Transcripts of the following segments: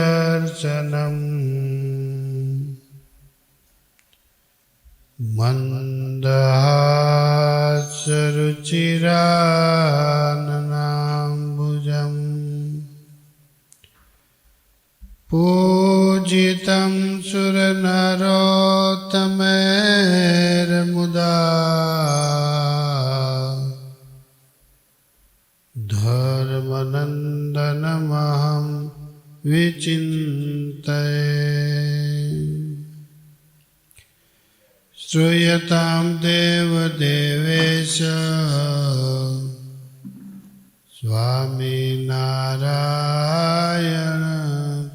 वर्णिवेशरमणीयदर्शनम् मन्दहासरुचिराननाम्बुजम् पूजितं सुरनरोत्तमेर्मुदा धर्मनन्दनमहं विचिन्तये श्रूयतां देवदेवेश स्वामिनारायण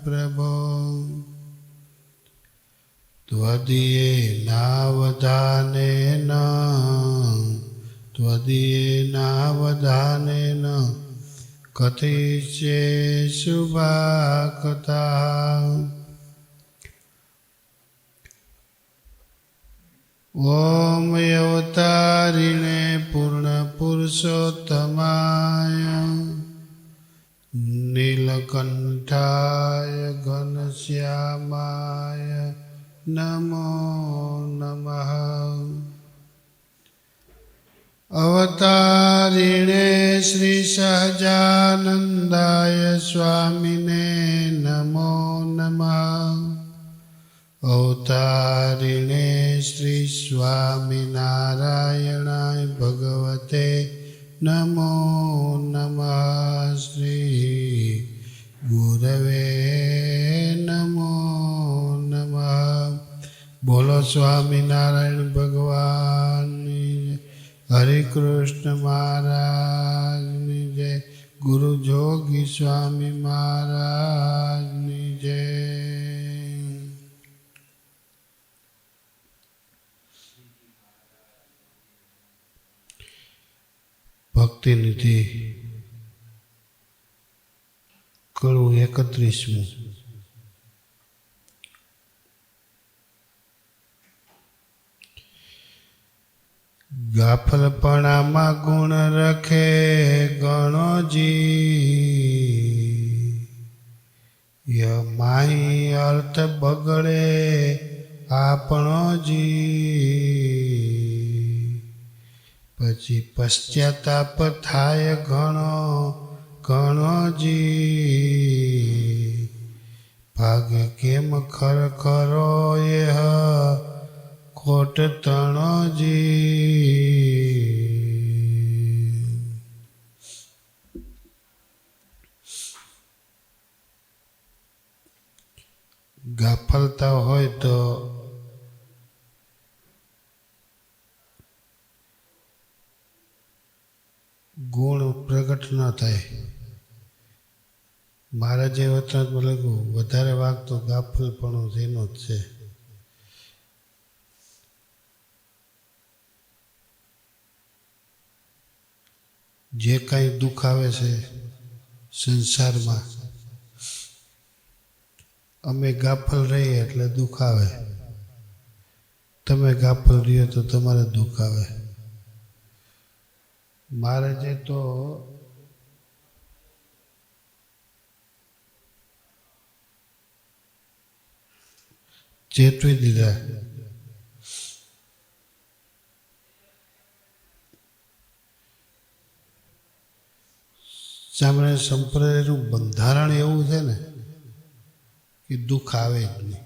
प्रभो त्वदीयेनावधानेन त्वदीयेनावधानेन કતિચેષુ ભાકતા ઓમ અવતારિણે પૂર્ણ પુરુષોત્તમાય નીલકંઠાય ઘનશ્યામાય નમો નમઃ અવતારિણે શ્રી સહજાનંદાય સ્વામિને નમો નમઃ અવતારિણે શ્રી સ્વામિનારાયણાય ભગવતે નમો નમઃ શ્રી ગુરવે નમો નમઃ બોલો સ્વામિનારાયણ ભગવાન હરે કૃષ્ણ મહારાજની જય. ગુરુ જોગી સ્વામી મહારાજની જય. ભક્તિ નિધિ કળું એકત્રીસમું. ગાફલપણામાં ગુણ રખે ગણોજી યમાઈ અર્થ બગડે આપણો જી. પછી પશ્ચાતાપ થાય ઘણો ઘણોજી ભાગે કેમ ખરખરો એ ખોટ તણોજી ગાફલતા હોય તો ગુણ પ્રગટ ન થાય મારા જે વતનમાં લખ્યું વધારે વાગ તો ગાફલપણું એનો જ છે। જે કાંઈ દુઃખ આવે છે સંસારમાં, અમે ગાફલ રહીએ એટલે દુઃખ આવે. તમે ગાફલ રહ્યો તો તમારે દુઃખ આવે. મારે જે તો ચેતવી દીધા. સામે સંપ્રદાયનું બંધારણ એવું છે ને, કે દુઃખ આવે જ નહીં.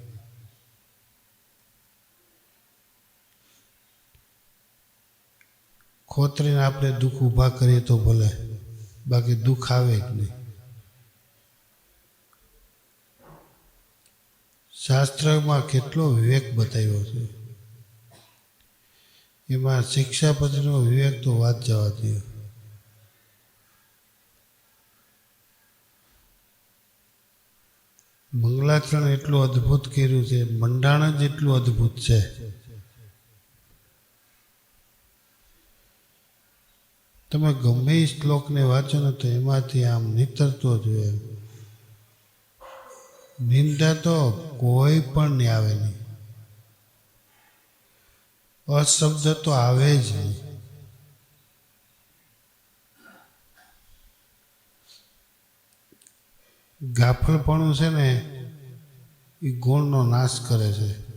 ખોતરીને આપણે દુઃખ ઊભા કરીએ તો ભલે, બાકી દુઃખ આવે જ નહીં. શાસ્ત્રમાં કેટલો વિવેક બતાવ્યો છે. એમાં શિક્ષાપતિનો વિવેક તો વાત જવા દે મંગલાચરણ એટલું અદ્ભુત કર્યું છે, મંડાણ જ એટલું અદ્ભુત છે. તમે ગમે એ શ્લોકને વાંચો ને તો એમાંથી આમ નીતરતો જોઈએ નિંદા તો કોઈ પણ નહીં આવે નહીં. અશબ્દ તો આવે જ નહીં. ગાફલપણું છે ને, એ ગુણનો નાશ કરે છે.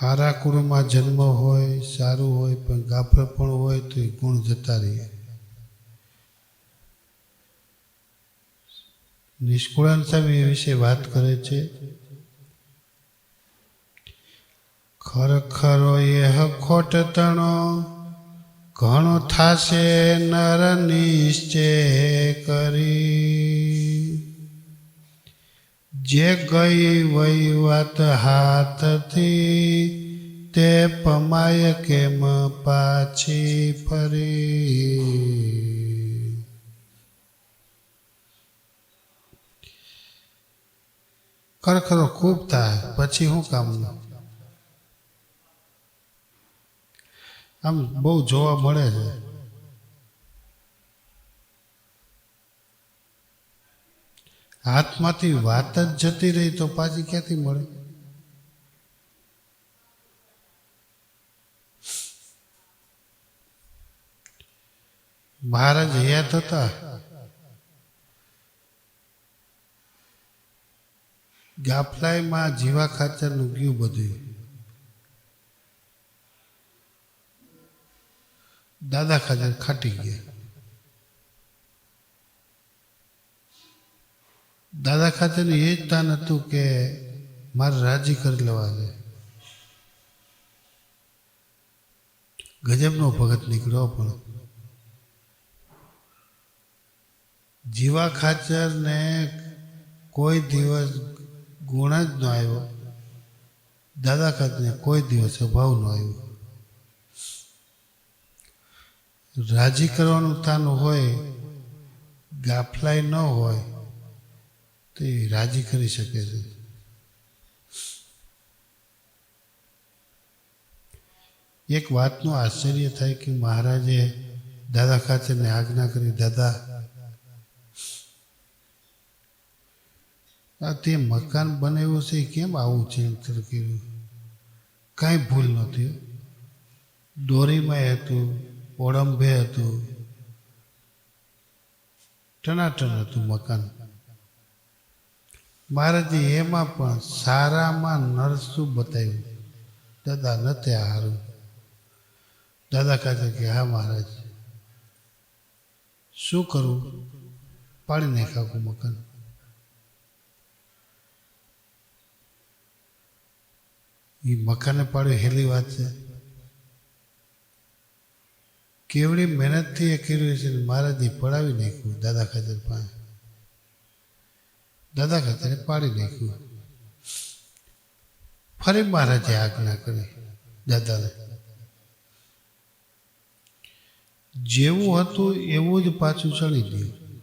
હારા કુળમાં જન્મ હોય, સારું હોય, પણ ગાફલપણું હોય તો એ ગુણ જતા રહીએ નિષ્કુળાન સ્વામી વિશે વાત કરે છે. ખરખરો એ ખોટ તણો ઘણો થાશે નર નિશ્ચય કરી. જે ગઈ વહી વાત હાથથી તે પમાય કેમ પાછી ફરી? ખરેખરો ખૂબ થાય. પછી શું કામનું આમ બહુ જોવા મળે છે. હાથમાંથી વાત જ જતી રહી તો પાછી ક્યાંથી મળે? મહારાજ હયાત હતા? ગાફલાઈમાં જીવા ખાચરનું ગયું બધું. દાદા ખાચર ખાટી ગયા. દાદા ખાતેનું એ જ તાન હતું કે મારે રાજી કરી લેવા છે. ગજબનો ભગત નીકળ્યો પણ. જીવા ખાચરને કોઈ દિવસ ગુણ જ ન આવ્યો. દાદા ખાતરને કોઈ દિવસ અભાવ ન આવ્યો. રાજી કરવાનું તાનું હોય ગાફલાઈ ન હોય, તો એ રાજી કરી શકે છે. એક વાતનું આશ્ચર્ય થાય કે મહારાજે દાદા ખાતેને આજ્ઞા કરી, દાદા, આ તે મકાન બનાવ્યું છે કેમ આવું ચેન્તર કર્યું? કાંઈ ભૂલ નહોતી દોરીમાં હતું ઓળંબે હતું. ટનાટન હતું મકાન. મહારાજે એમાં પણ સારામાં નરસું બતાવ્યું. દાદા નથી હારું. દાદા કહે કે, હા મહારાજ, શું કરવું પાડી નાખાવું મકાન. એ મકાને પાડ્યું, હેલી વાત છે. કેવડી મહેનતથી એ કર્યું છે મારાથી પડાવી નાખ્યું દાદા ખાતર પાસે. દાદા ખાતરે પાડી નાખ્યું. ફરી મહારાજે આજ્ઞા કરી દાદાને. જેવું હતું એવું જ પાછું ચડી ગયું.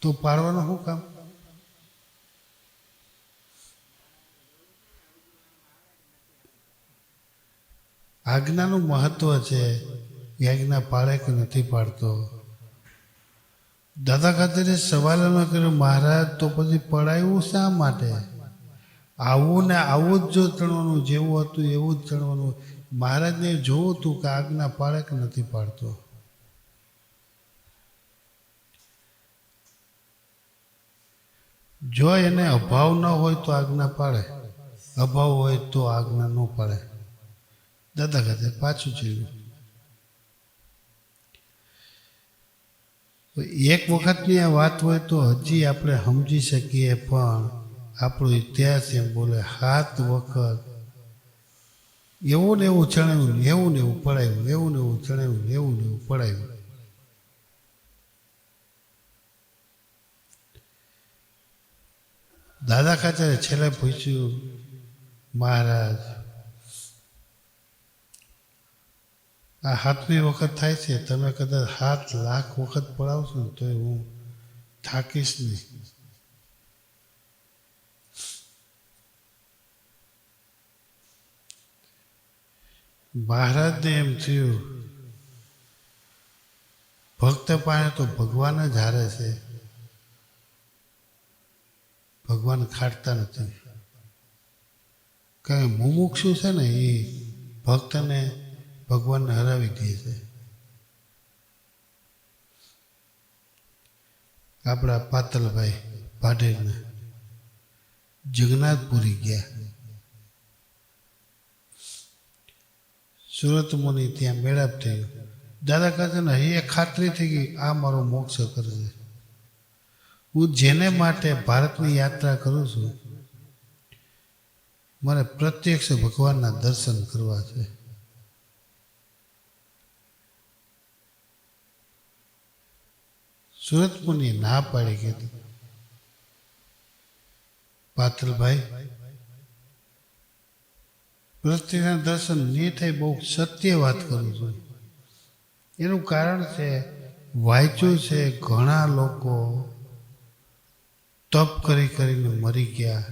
તો પાડવાનું શું કામ? આજ્ઞાનું મહત્વ છે એ પાડે કે નથી પાડતો. દાદા ખાતરે સવાલ ન કર્યો, મહારાજ, તો પછી પડાયું શા માટે? આવું ને આવું જ જો ચણવાનું, જેવું હતું એવું જ ચણવાનું. મહારાજને જોવું હતું કે આજ્ઞા પાડે કે નથી પાડતો. જો એને અભાવ ન હોય તો આજ્ઞા પાડે અભાવ હોય તો આજ્ઞા ન પાડે દાદા ખાતે પાછું જોયું. એક વખતની આ વાત હોય તો હજી આપણે સમજી શકીએ, પણ આપણો ઇતિહાસ એમ બોલે સાત વખત. એવું ને એવું ચણાવ્યું એવું ને એવું પડાયું એવું ને એવું ચણાવ્યું એવું ને એવું પડાયું દાદા ખાચરે છેલ્લે પૂછ્યું, મહારાજ આ સાતમી વખત થાય છે. તમે કદાચ સાત લાખ વખત પડાવશો ને તો હું થાકીશ નહીં. મહારાજને એમ થયું, ભક્ત પાસે તો ભગવાન જ હારે છે. ભગવાન ખાટતા નથી. કારણ મુમુક્ષુ છે ને એ ભક્તને ભગવાનને હરાવી દે છે. આપણા પાતલભાઈ પાટેલને જગન્નાથપુરી ગયા. સુરત મુનિ ત્યાં મેળાપ થયો દાદા કહે છે ને એ ખાતરી થઈ ગઈ, આ મારો મોક્ષ કરશે. હું જેને માટે ભારતની યાત્રા કરું છું મારે પ્રત્યક્ષ ભગવાનના દર્શન કરવા છે. સુરત મુનિએ ના પાડી કીધું. પાતલભાઈ, પૃથ્વીના દર્શન નહીં થાય બહુ સત્ય વાત કરું છું. એનું કારણ છે, વાંચ્યું છે ઘણા લોકો તપ કરી કરીને મરી ગયા.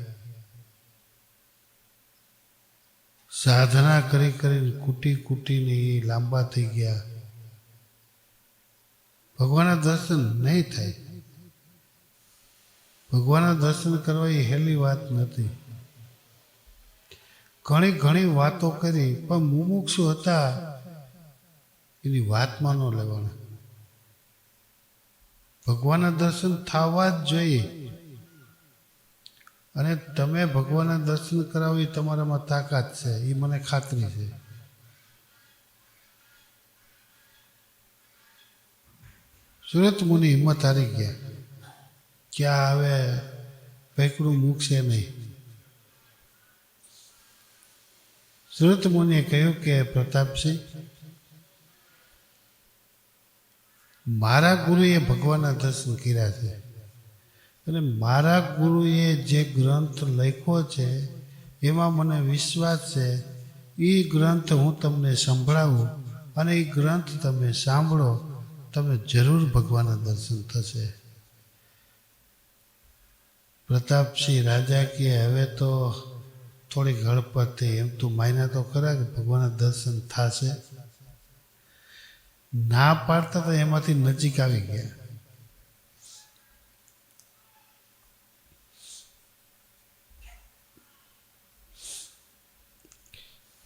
સાધના કરી કરીને કૂટી કૂટીને એ લાંબા થઈ ગયા. ભગવાનના દર્શન નહીં થાય. ભગવાનના દર્શન કરવા એ હેલી વાત નથી. ઘણી ઘણી વાતો કરી, પણ મુમુક્ષુ હતા, એની વાતમાં ન લેવાના. ભગવાનના દર્શન થવા જ જોઈએ. અને તમે ભગવાનના દર્શન કરાવો તમારામાં તાકાત છે, એ મને ખાતરી છે. સુરત મુનિ હિંમત હારી ગયા. ક્યાં હવે ભેકડું મૂકશે નહીં. સુરત મુનિએ કહ્યું કે, પ્રતાપસિંહ, મારા ગુરુએ ભગવાનના દર્શન કર્યા છે અને મારા ગુરુએ જે ગ્રંથ લખ્યો છે, એમાં મને વિશ્વાસ છે. એ ગ્રંથ હું તમને સંભળાવું અને એ ગ્રંથ તમે સાંભળો તમે જરૂર ભગવાનના દર્શન થશે. પ્રતાપસિંહ રાજા કે, હવે તો થોડી ગળપત થઈ. એમ તું માયના તો ખરા કે ભગવાનના દર્શન થશે? ના પાડતા તો એમાંથી નજીક આવી ગયા.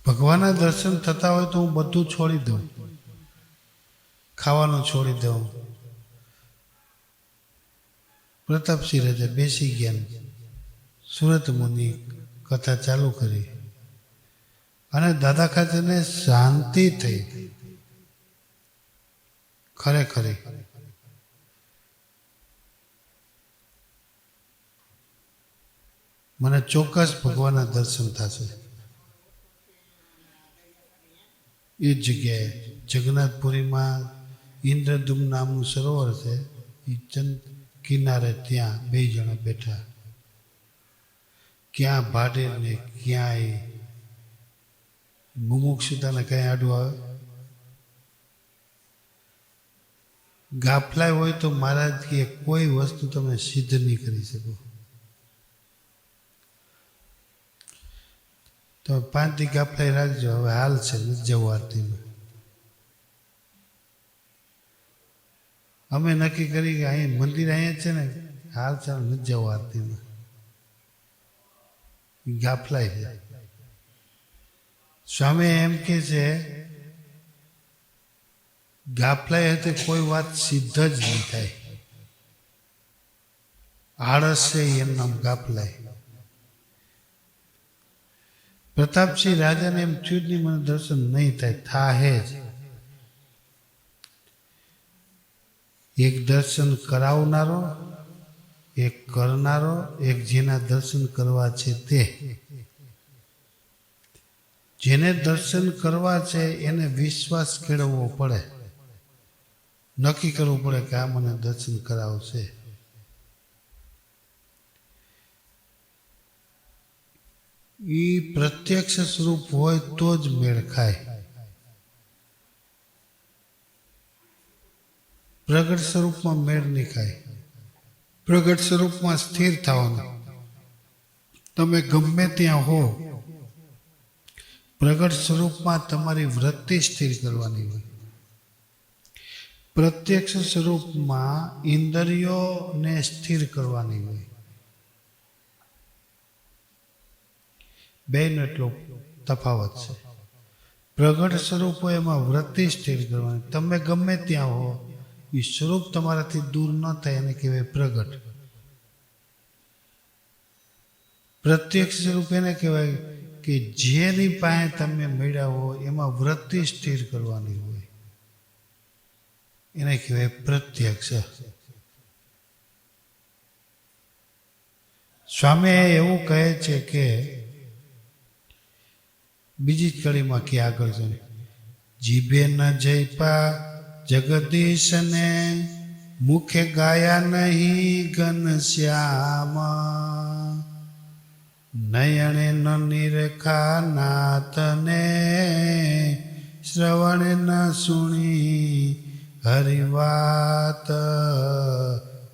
ભગવાનના દર્શન થતા હોય તો હું બધું છોડી દઉં. ખાવાનું છોડી દઉં. પ્રતાપસિંહ રાજા બેસી ગયા. સુરત મુનિ કથા ચાલુ કરી. અને દાદા ખાતેને શાંતિ થઈ. ખરેખર. મને ચોક્કસ ભગવાનના દર્શન થશે. એ જગ્યાએ જગન્નાથપુરીમાં ઇન્દ્રદુમ નામનું સરોવર છે, એ ચંદ કિનારે ત્યાં બે જણા બેઠા. ક્યાં ભાડે ને ક્યાંય મુમુક્ષુતાને કઈ આડું આવે? ગાફલાય હોય તો મહારાજ કે કોઈ વસ્તુ તમે સિદ્ધ નહીં કરી શકો. તમે પાંચથી ગાફલાય રાખજો, હવે હાલ છે નથી જવું અમે નક્કી કરી કે અહીં મંદિર અહીંયા છે ને, હાલ ચાલ નથી જવું આરતીમાં. ગાફલાય છે. સ્વામી એમ કે છે, ગાફલાય હતી કોઈ વાત સિદ્ધ જ નહીં થાય. આળસ છે એમ નામ ગાફલાય. પ્રતાપસિંહ રાજાને એમ થયું જ નહીં, મને દર્શન નહીં થાય, થાહે જ. એક દર્શન કરાવનારો, એક કરનારો, એક જેના દર્શન કરવા છે તે. જેને દર્શન કરવા છે એને વિશ્વાસ કેળવવો પડે. નક્કી કરવું પડે કે આ મને દર્શન કરાવશે. એ પ્રત્યક્ષ સ્વરૂપ હોય તો જ મેળ ખાય. પ્રગટ સ્વરૂપમાં મેળ નહીં ખાય. પ્રગટ સ્વરૂપમાં સ્થિર થવાનું. તમે ગમે ત્યાં હો, પ્રગટ સ્વરૂપમાં તમારી વૃત્તિ સ્થિર કરવાની હોય. પ્રત્યક્ષ સ્વરૂપમાં ઇન્દ્રિયોને સ્થિર કરવાની હોય. બેનો એટલો તફાવત છે. પ્રગટ સ્વરૂપો એમાં વૃત્તિ સ્થિર કરવાની. તમે ગમે ત્યાં હો એ સ્વરૂપ તમારાથી દૂર ન થાય એને કહેવાય પ્રગટ. પ્રત્યક્ષ સ્વરૂપ એને કહેવાય કે જેની પાસે તમે મળ્યા એમાં વૃત્તિ સ્થિર કરવાની હોય. એને કહેવાય પ્રત્યક્ષ. સ્વામી એવું કહે છે કે, બીજી કડીમાં કે આગળ છે જીભે ન જયપા જગદીશને મુખે ગાયા નહીં ઘનશ્યામ નયણે ન નિરખા નાથને શ્રવણે ન સુણી હરિવાત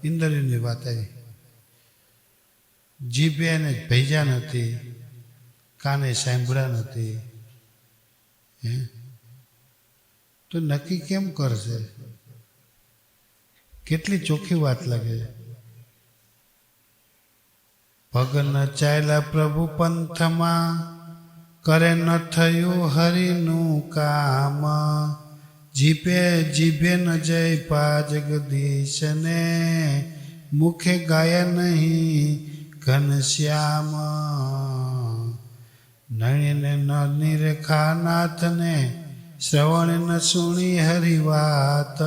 ઇન્દ્રિયની વાત આવી. જીભે એને ભેજા નથી કાને સાંભળ્યા નથી હે? તો નક્કી કેમ કરશે? કેટલી ચોખ્ખી વાત લાગે ભગન ચાલ્યા પ્રભુ પંથમાં, કરે ન થયું હરિનું કામ. જીભે જીભે ન જય પા જગદીશને મુખે ગાય નહીં ઘનશ્યામ નયને ન નિરખા નાથને શ્રવણ ન સુણી હરિવાત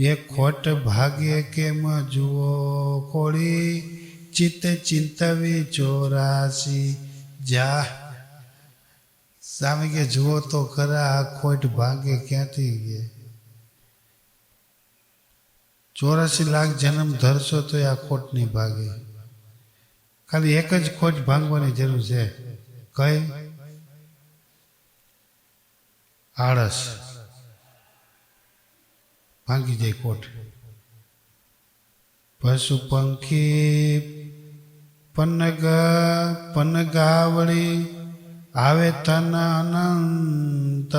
એ ખોટ ભાગ્ય કેમ જુઓ ખોડી ચિત્ત ચિંતવી ચોરાસી. જા સામે કે જુઓ તો ખરા આ ખોટ ભાગે ક્યાંથી ગે ચોરાસી લાખ જન્મ ધરશો તો આ ખોટ નહીં ભાગે. ખાલી એક જ ખોટ ભાંગવાની જરૂર છે. કઈ? આળસ. ભાંગી જાય કોટ પશુ પંખી પનગ, પનગાવળી, આવે તન અનંત.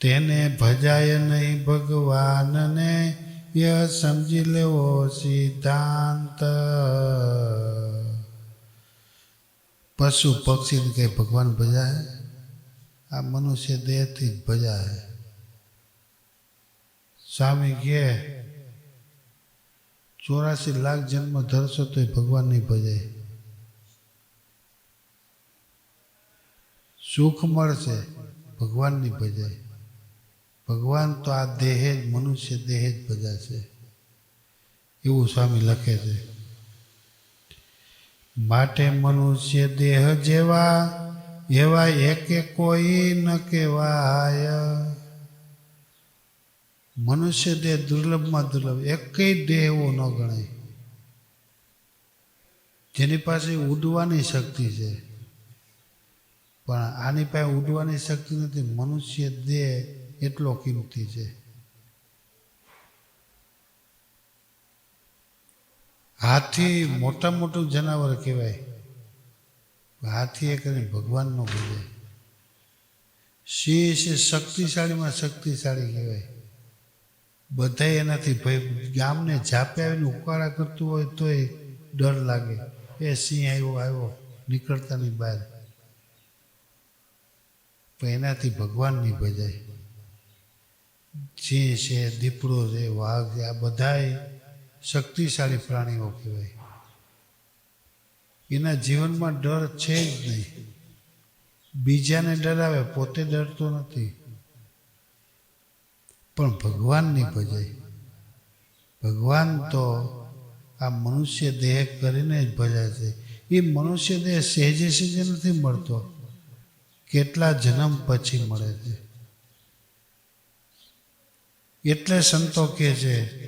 તેને ભજાય નહીં ભગવાનને ય સમજી લેવો સિદ્ધાંત. પશુ પક્ષીને કંઈ ભગવાન ભજાય? આ મનુષ્ય દેહથી જ ભજાય સ્વામી કહે, ચોરાસી લાખ જન્મ ધરશો તો ભગવાન નહીં ભજાય સુખ મળશે, ભગવાન નહીં ભજાય ભગવાન તો આ દેહ જ, મનુષ્ય દેહ જ ભજાશે. એવું સ્વામી લખે છે. માટે મનુષ્ય દેહ જેવા એવા એકે કોઈ ન કહેવાય. મનુષ્ય દેહ દુર્લભમાં દુર્લભ, એકેય દેહ એવો ન ગણાય. જેની પાસે ઉડવાની શક્તિ છે. પણ આની પાસે ઉડવાની શક્તિ નથી, મનુષ્ય દેહ એટલો કિંમતી છે. હાથી મોટા મોટું જનાવર કહેવાય. હાથી એ કરીને ભગવાન નો બોલે સિંહ છે શક્તિશાળીમાં શક્તિશાળી કહેવાય. બધા એનાથી ભય, ગામને ઝાપે આવીને ઉકાળા કરતું હોય તોય ડર લાગે. એ સિંહ આવ્યો આવ્યો નીકળતા નહીં બહાર. પણ એનાથી ભગવાન નહીં ભજાય. સિંહ છે, દીપડો છે, વાઘ છે, આ બધાય શક્તિશાળી પ્રાણીઓ કહેવાય. એના જીવનમાં ડર છે જ નહીં. બીજાને ડરાવે પોતે ડરતો નથી. પણ ભગવાનની ભજાય ભગવાન તો આ મનુષ્ય દેહ કરીને જ ભજાય છે. એ મનુષ્ય દેહ સહેજે સહેજે નથી મળતો. કેટલા જન્મ પછી મળે છે? એટલે સંતો કહે છે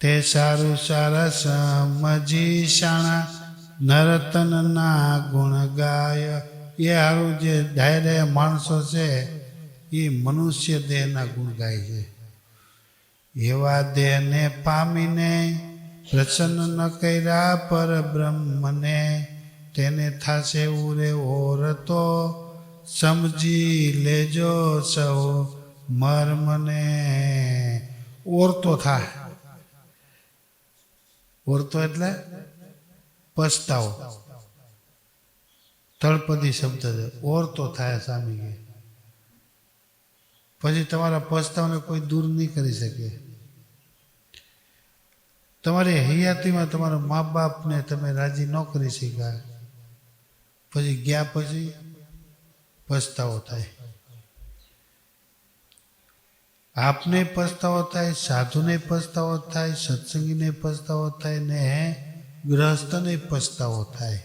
તે સારું સારા સમજી શાણા નરતનના ગુણ ગાય. એ સારું જે ડાયરે માણસો છે, એ મનુષ્ય દેહના ગુણ ગાય છે. એવા દેહને પામીને પ્રસન્ન ન કર્યા પર બ્રહ્મને, તેને થાશે ઉરે ઓરતો. સમજી લેજો સૌ મર્મને. ઓરતો થાય. ઓરતો એટલે પસ્તાવો. તળપદી શબ્દ છે. ઓરતો થાય સામી કે. પછી તમારા પસ્તાવને કોઈ દૂર નહીં કરી શકે. તમારી હૈયાતીમાં તમારા મા બાપને તમે રાજી ન કરી શક્યા. પછી ગયા પછી પસ્તાવો થાય. આપને પસ્તાવો થાય, સાધુને પસ્તાવો થાય, સત્સંગીને પસ્તાવો થાય ને ગ્રહસ્થને પસ્તાવો થાય.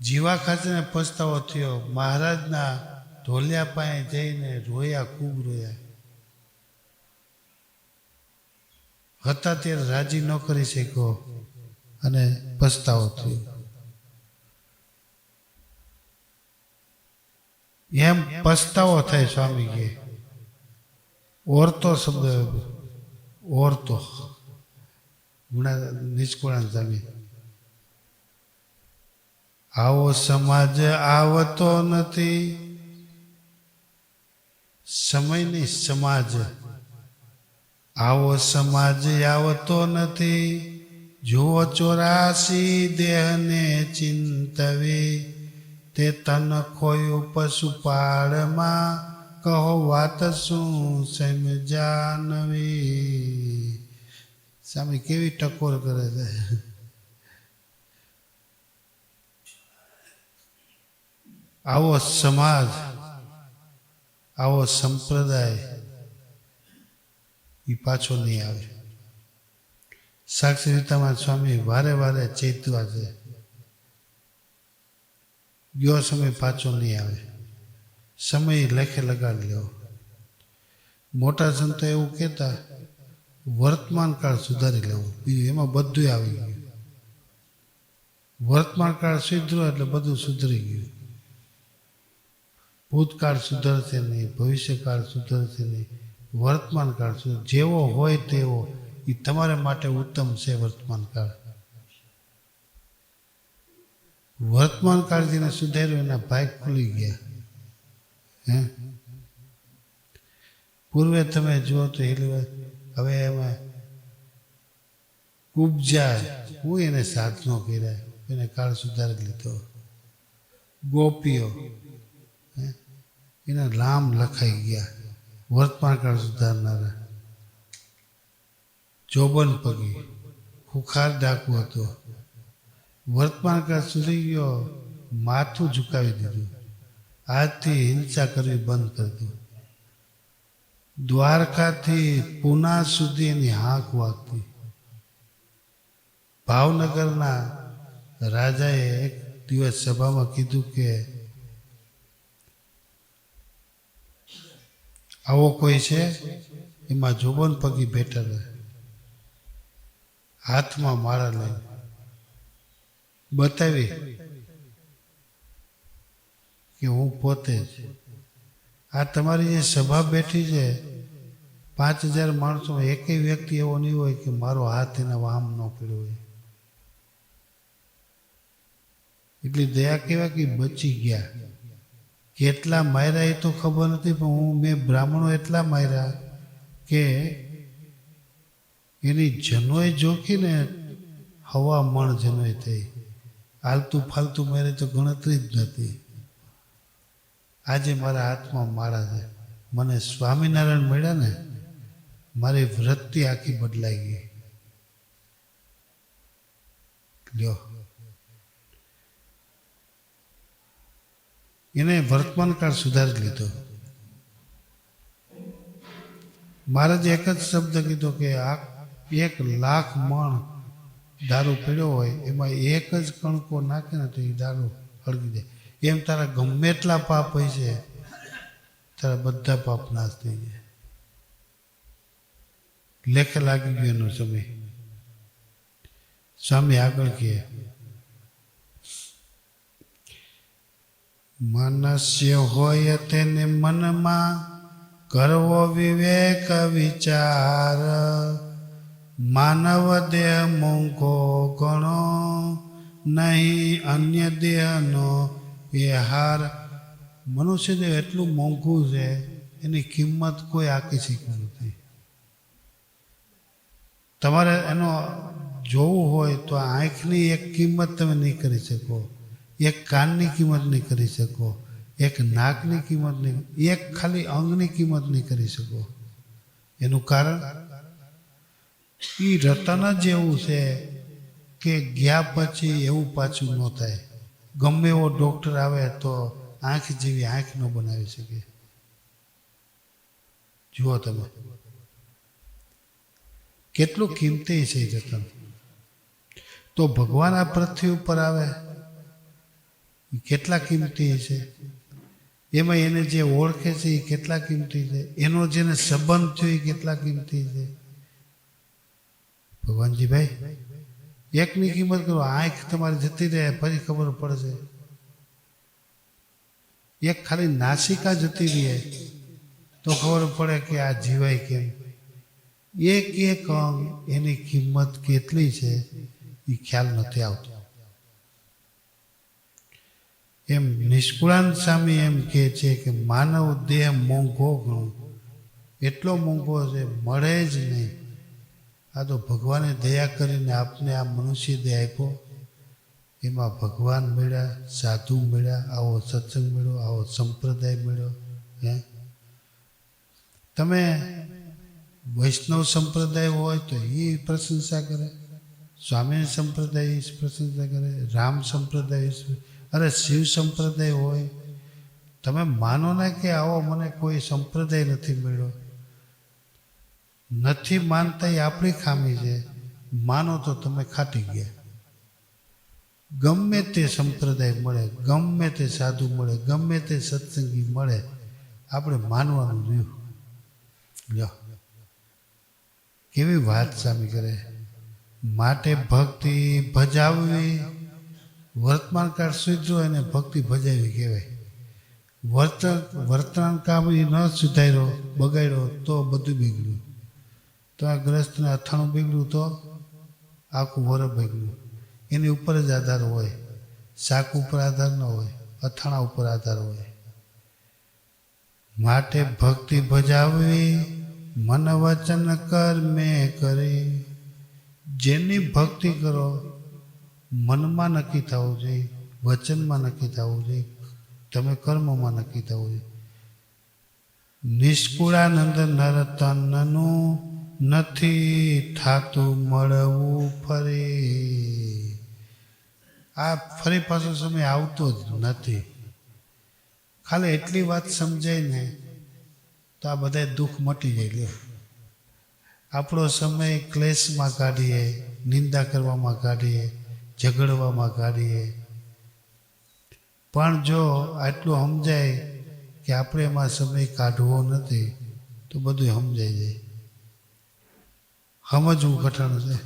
જીવા ખાતેને પસ્તાવો થયો. મહારાજના ઢોલિયા પાસે જઈને રોયા, ખૂબ રોયા. હતા ત્યારે રાજી ન કરી શક્યો અને પસ્તાવો થયો. એમ પસ્તાવો થાય સ્વામી કે ઓરતો શબ્દ, ઓરતો. હમણાં નિષ્કુળાન સ્વામી. આવો સમાજ આવતો નથી. સમયની સમાજ. આવો સમાજ આવતો નથી. જુઓ ચોરાસી દેહને ચિંતવે. તે તન ખોયું પશુપાળમાં કહો વાત શું સેમ જાનવી? સામે કેવી ટકોર કરે છે? આવો સમાજ, આવો સંપ્રદાય એ પાછો નહીં આવે. સાક્ષરીતામાં સ્વામી વારે વારે ચેતવા છે. ગયો સમય પાછો નહીં આવે. સમય લેખે લગાડી લેવો મોટા સંતો એવું કહેતા, વર્તમાન કાળ સુધારી લેવો. બીજું એમાં બધું આવી ગયું. વર્તમાન કાળ સુધરો એટલે બધું સુધરી ગયું. ભૂતકાળ સુધરશે નહીં, ભવિષ્યકાળ સુધરશે નહીં, વર્તમાન કાળ જેવો હોય તેવો એ તમારા માટે ઉત્તમ છે વર્તમાન કાળ. વર્તમાન કાળ જેને સુધાર્યું, એના ભાગ ખુલી ગયા. હે? પૂર્વે તમે જુઓ તો હેલી હવે એમાં ઉપજા હું એને સાધનો કર્યા, એને કાળ સુધારી લીધો. ગોપીઓ? એના નામ લખાઈ ગયા, વર્તમાન કાળ સુધારનારા. જોબન પગી, ખુખાર ડાકુ હતો. વર્તમાન કાળ સુધી ગયો, માથું ઝુકાવી દીધું. આજથી હિંસા કરવી બંધ કરી દીધું. દ્વારકાથી પુના સુધી એની હાંક વાગતી. ભાવનગરના રાજાએ એક દિવસ સભામાં કીધું કે, આવો કોઈ છે? એમાં જોબન પગી બેઠા હાથમાં માળા લઈને. બતાવી કે હું પોતે જ. આ તમારી જે સભા બેઠી છે, પાંચ હજાર માણસો એકેય વ્યક્તિ એવો નહીં હોય કે મારો હાથ એના વામ ન પડ્યો હોય. એટલી દયા કહેવાય કે બચી ગયા. કેટલા માર્યા એ તો ખબર નથી, પણ હું મેં બ્રાહ્મણો એટલા માર્યા કે એની જનોય જોખીને હવા મણ જનોય થઈ. આલતું ફાલતું મેરે તો ગણતરી જ નથી. આજે મારા હાથમાં માળા છે. મને સ્વામિનારાયણ મળ્યા ને, મારી વૃત્તિ આખી બદલાઈ ગઈ. લ્યો. એને વર્તમાન કાળ સુધારી લીધો. મહારાજે એક જ શબ્દ કીધો કે, આ એક લાખ મણ દારૂ પીડ્યો હોય, એમાં એક જ કણકો નાખે ને તો એ દારૂ હળગી જાય. એમ તારા ગમે એટલા પાપ હોય છે, તારા બધા પાપ નાશ થઈ જાય. લેખે લાગી ગયો એનો સમય. સ્વામી આગળ કહે, મનસ્ય હોય તેને મનમાં કરવો વિવેક વિચાર. માનવ દેહ મોંઘો ગણો નહીં, અન્ય દેહનો વ્યવહાર. મનુષ્ય દેહ એટલું મોંઘું છે, એની કિંમત કોઈ આંકી શક્યું નથી. તમારે એનો જોવું હોય તો આંખની એક કિંમત તમે નહીં કરી શકો. એક કાનની કિંમત નહીં કરી શકો. એક નાકની કિંમત નહીં, એક ખાલી અંગની કિંમત નહીં કરી શકો. એનું કારણ? એ રતન જ એવું છે કે ગયા પછી એવું પાછું ન થાય. ગમે એવો ડૉક્ટર આવે તો આંખ જેવી આંખ ન બનાવી શકે. જુઓ તમે. કેટલું કિંમતી છે રતન. તો ભગવાન આ પૃથ્વી ઉપર આવે. કેટલા કિંમતી છે? એમાં એને જે ઓળખે છે એ કેટલા કિંમતી છે? એનો જેને સંબંધ થયો એ કેટલા કિંમતી છે? ભગવાનજી ભાઈ એકની કિંમત કરો. આંખ તમારી જતી રહે, ફરી ખબર પડશે. એક ખાલી નાસિકા જતી રહે, તો ખબર પડે કે આ જીવાય કેમ. એક એક અંગ એની કિંમત કેટલી છે, એ ખ્યાલ નથી આવતો. એમ નિષ્કુળાન સ્વામી એમ કહે છે કે માનવ દેહ મોંઘો ઘણો એટલો મોંઘો છે, મળે જ નહીં. આ તો ભગવાને દયા કરીને આપને આ મનુષ્ય દેહ આપ્યો. એમાં ભગવાન મળ્યા, સાધુ મળ્યા, આવો સત્સંગ મળ્યો, આવો સંપ્રદાય મળ્યો, હે? તમે વૈષ્ણવ સંપ્રદાય હોય તો એ પ્રશંસા કરે, સ્વામી સંપ્રદાય એ પ્રશંસા કરે, રામ સંપ્રદાય અરે શિવ સંપ્રદાય હોય, તમે માનો ને કે આવો મને કોઈ સંપ્રદાય નથી મળ્યો. નથી માનતા એ આપણી ખામી છે. માનો તો તમે ખાટી ગયા. ગમે તે સંપ્રદાય મળે, ગમે તે સાધુ મળે, ગમે તે સત્સંગી મળે, આપણે માનવાનું રહ્યું જો કેવી વાત સામી કરે. માટે ભક્તિ ભજાવવી. વર્તમાન કાળ સુધરો એને ભક્તિ ભજાવી કહેવાય. વર્ત વર્તમાન કામ ન સુધાર્યો, બગાડ્યો, તો બધું બગડ્યું. તો આ ગ્રસ્તને અથાણું બગડ્યું તો આખું વર બગડ્યું એની ઉપર જ આધાર હોય. શાક ઉપર આધાર ન હોય. અથાણા ઉપર આધાર હોય. માટે ભક્તિ ભજાવી, મન વચન કર્મે કરી. જેની ભક્તિ કરો, મનમાં નક્કી થવું જોઈએ, વચનમાં નક્કી થવું જોઈએ, તમે કર્મમાં નક્કી થવું જોઈએ. નિષ્કુળાનંદ નરતનનું નથી થાતું મળવું ફરી. આ ફરી પાછો સમય આવતો જ નથી. ખાલી એટલી વાત સમજાય ને તો આ બધા દુઃખ મટી જાય લ્યો. આપણો સમય ક્લેશમાં કાઢીએ, નિંદા કરવામાં કાઢીએ, ઝઘડવામાં કાઢીએ. પણ જો આટલું સમજાય કે આપણે એમાં સમય કાઢવો નથી, તો બધું સમજાઈ જાય. સમજવું કઠણ છે.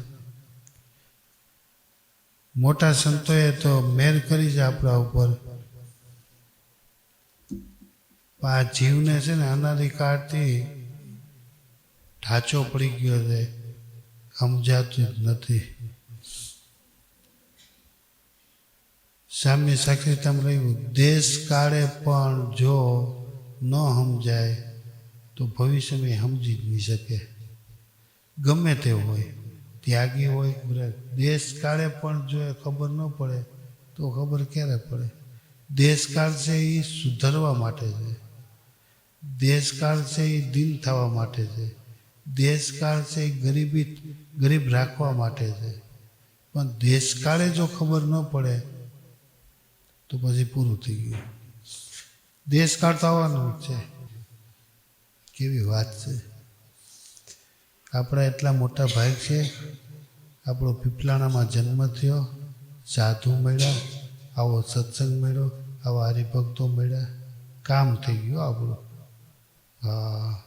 મોટા સંતોએ તો મેર કરી છે આપણા ઉપર. આ જીવને છે ને અનારી કાળથી ઢાંચો પડી ગયો છે. સમજાતું જ નથી. સામ્ય સાક્ષરતામાં રહ્યું દેશ કાળે પણ જો ન સમજાય, તો ભવિષ્યમાં સમજી જ નહીં શકે. ગમે તે હોય, ત્યાગી હોય દેશ કાળે પણ જો ખબર ન પડે, તો ખબર ક્યારે પડે? દેશકાળ છે એ સુધરવા માટે છે. દેશકાળ છે એ દિન થવા માટે છે. દેશકાળ છે એ ગરીબી, ગરીબ રાખવા માટે છે. પણ દેશકાળે જો ખબર ન પડે, તો પછી પૂરું થઈ ગયું. દેશકાળ તો આવવાનું જ છે. કેવી વાત છે. આપણા એટલા મોટા ભાઈ છે. આપણો પીપલાણામાં જન્મ થયો. સાધુ મળ્યા. આવો સત્સંગ મળ્યો. આવા હરિભક્તો મળ્યા. કામ થઈ ગયું આપણું. હા.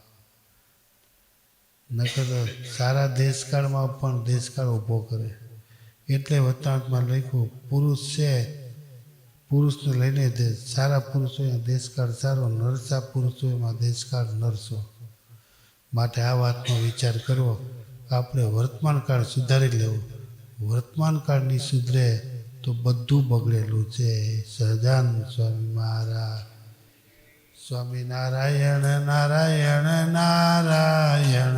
નકર સારા દેશકાળમાં પણ દેશકાળ ઊભો કરે. એટલે વતાંતમાં લખ્યું, પુરુષ છે, પુરુષને લઈને દેશ સારા પુરુષો દેશકાળ સારો, નરસા પુરુષો એમાં દેશકાળ નરસો. માટે આ વાતનો વિચાર કરવો, આપણે વર્તમાન કાળ સુધારી લેવો. વર્તમાન કાળની સુધરે તો બધું બગડેલું છે. સહજાન સ્વામી મહારાજ. સ્વામી નારાયણ નારાયણ નારાયણ.